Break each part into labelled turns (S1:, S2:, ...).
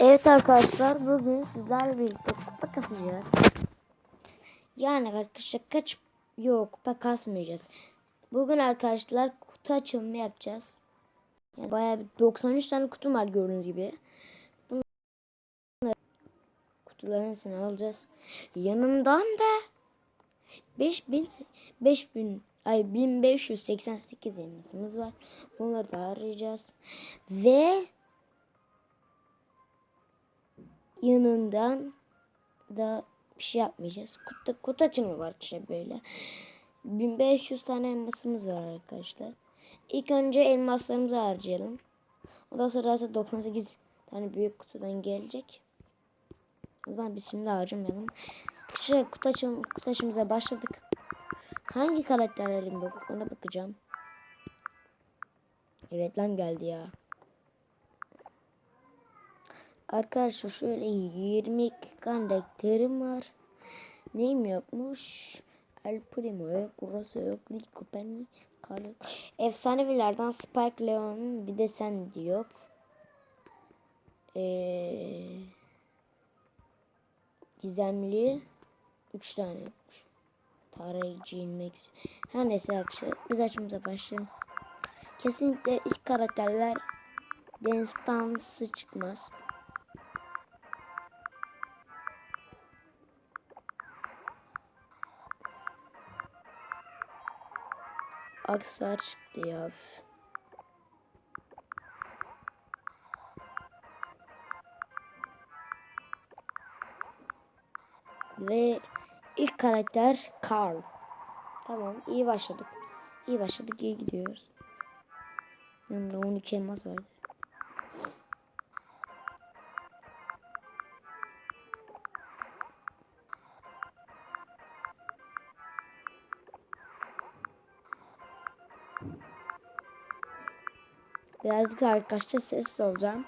S1: Evet arkadaşlar bugün sizlerle birlikte kupa kasacağız. Yani arkadaşlar kaç yok kupa kasmayacağız. Bugün arkadaşlar kutu açılımı yapacağız. Yani bayağı bir 93 tane kutum var gördüğünüz gibi. Bunları kutuların hepsini alacağız. Yanından da 5000 5000 ay 1588 elmasımız var. Bunları da arayacağız. Ve yanından da bir şey yapmayacağız. Kutu, kutu açımı var işte böyle. 1500 tane elmasımız var arkadaşlar. İlk önce elmaslarımızı harcayalım. Ondan sonra zaten 98 tane büyük kutudan gelecek. O zaman biz şimdi harcamayalım. Şey, kutu, açım, kutu açımıza başladık. Hangi karakterlerim yok ona bakacağım. Reklam geldi ya. Arkadaşlar şöyle 22 karakterim var. Neyim yokmuş? El Primo yok. Burası yok. Lico Penny. Carlo. Efsanevilerden Spike Leon bir de sen diyor. Ee, gizemli 3 tane yokmuş. Tarayıcı Max. Her neyse arkadaşlar biz açımıza başlayalım. Kesinlikle ilk karakterler Denstansı çıkmaz. Aksar çıktı ya. Ve ilk karakter Carl. Tamam iyi başladık. İyi başladık iyi gidiyoruz. Yanımda 12 elmas vardı. Birazcık arkadaşlar sessiz olacağım.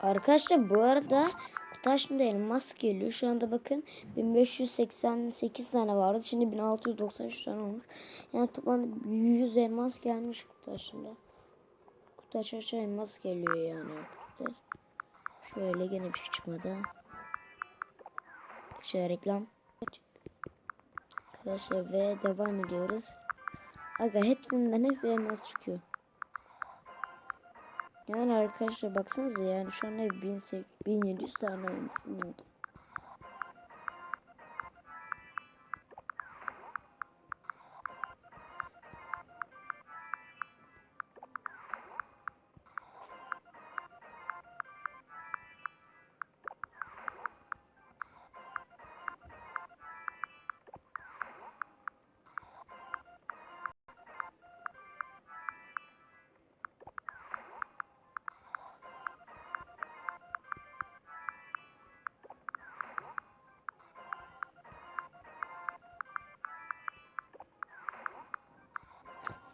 S1: Arkadaşlar bu arada kutu elmas geliyor. Şu anda bakın 1588 tane vardı. Şimdi 1693 tane olmuş. Yani toplamda 100 elmas gelmiş kutu şimdi. Elmas geliyor yani. Şöyle gene bir şey çıkmadı. Şöyle reklam. Arkadaşlar ve devam ediyoruz. Aga hepsinden hep elmas çıkıyor. Yani arkadaşlar baksanıza yani şu anda 1700 tane elmasım oldu.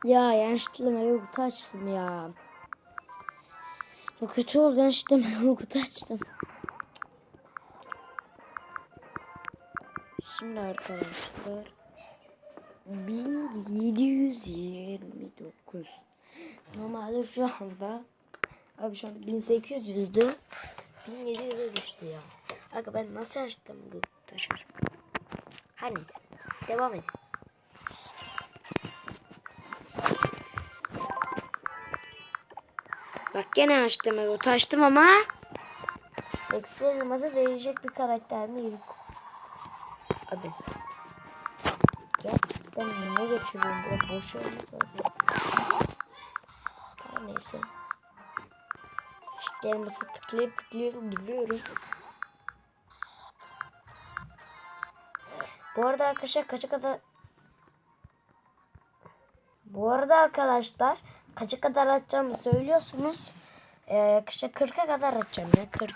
S1: Ya yanlışlıkla mega kutu açtım ya. Bu kötü oldu yanlışlıkla mega kutu açtım. Şimdi arkadaşlar 1729 Normalde şu anda Abi şu anda 1800'dü 1700'e düştü ya Aga ben nasıl mega kutu açarım Her neyse Devam edelim Bak gene açtım ego taştım ama Eksi elmasa değecek bir karakter mi yok. Hadi. Gerçekten ne geçiriyorum burada boş olmaz lazım. Her neyse. Şu elması tıklayıp tıklayıp duruyorum. Bu arada arkadaşlar kaça kadar Bu arada arkadaşlar kaça kadar atacağımı söylüyorsunuz. Ee, arkadaşlar 40'a kadar açacağım ya 40.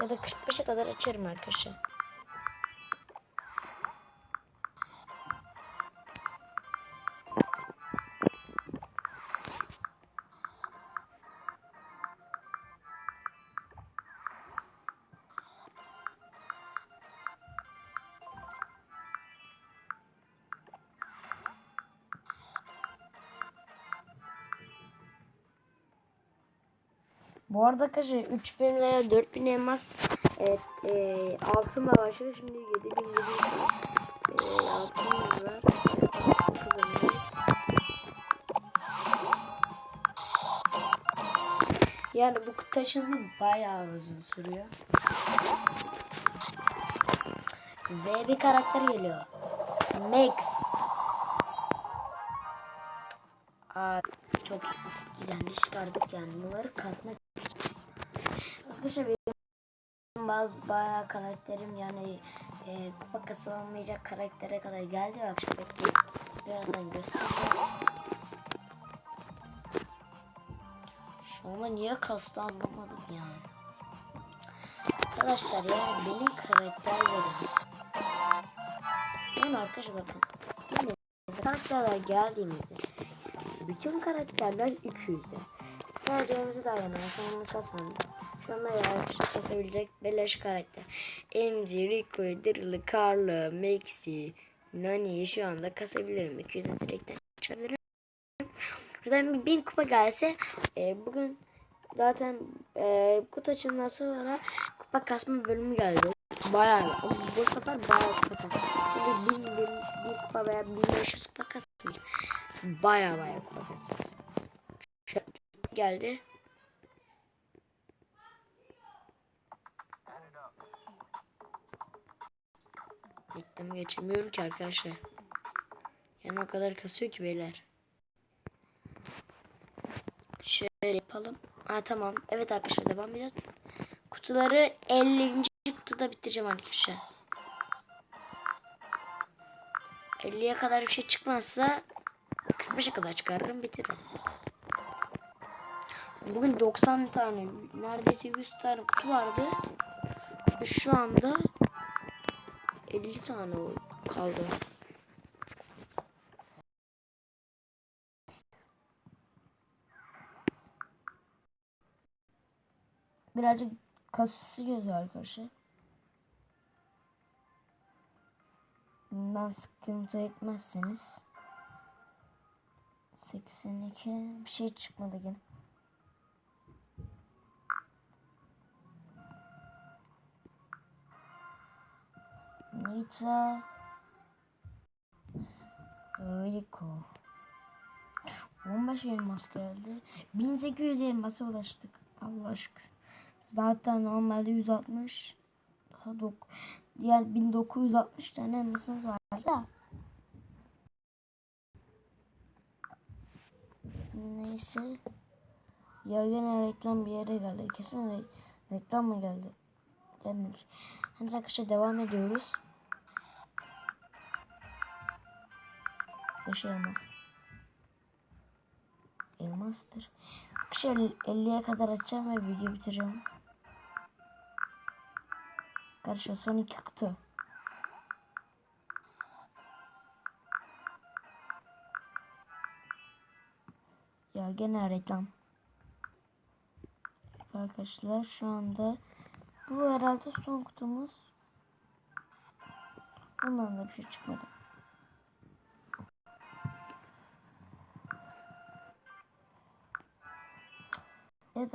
S1: Ya da 45'e kadar açarım arkadaşlar. Bu arada arkadaşlar 3000 veya 4000 elmas evet, e, altınla başladı. Şimdi 7700 e, altınımız. Yani bu açılımı bayağı uzun sürüyor. Ve bir karakter geliyor. Max. Aa, çok güzel çıkardık yani bunları kasmak Arkadaşlar benim bazı bayağı karakterim yani e, kupa kasılamayacak karaktere kadar geldi akşam bekleyin. Birazdan göstereceğim. Şu anda niye kastı anlamadım yani. Arkadaşlar ya benim karakterlerim. Yani arkadaşlar bakın. Yine karakterler geldiğimizde bütün karakterler 200'de. Sadece önümüzü yana. Sonunu kasmadım. Anda yarışta kesebilecek beleş karakter. Emzi, Rico, Dirli, Carlo, Maxi, Nani'yi şu anda kasabilirim. 200'e direkten çıkabilirim. Şuradan 1000 kupa gelse e, bugün zaten e, kutu açılımdan sonra kupa kasma bölümü geldi. Bayağı ama bu sefer bayağı kupa kas. Şimdi 1000 1000 1000 kupa veya 1500 kupa kasmayacağız. Bayağı bayağı kupa kasacağız. Geldi. Reklamı geçemiyorum ki arkadaşlar. Yani o kadar kasıyor ki beyler. Şöyle yapalım. Ha tamam. Evet arkadaşlar devam edelim. Kutuları 50. kutuda bitireceğim arkadaşlar. 50'ye kadar bir şey çıkmazsa 45'e kadar çıkarırım bitiririm. Bugün 90 tane neredeyse 100 tane kutu vardı. Şu anda 50 tane kaldı. Birazcık kasıyor arkadaşlar. Bundan sıkıntı etmezseniz 82 bir şey çıkmadı yine. Nita Rico 15 elmas geldi. 1800 elmasa ulaştık. Allah şükür. Zaten normalde 160 daha dok diğer 1960 tane elmasımız var da. Neyse. Ya yine reklam bir yere geldi. Kesin re reklam mı geldi? Dememiş. Hani arkadaşlar devam ediyoruz. Beş elmas. Elmastır. Arkadaşlar 50'ye kadar açacağım ve video bitireceğim. Arkadaşlar son iki kutu. Ya gene reklam. Evet arkadaşlar şu anda bu herhalde son kutumuz. Bundan da bir şey çıkmadı. Evet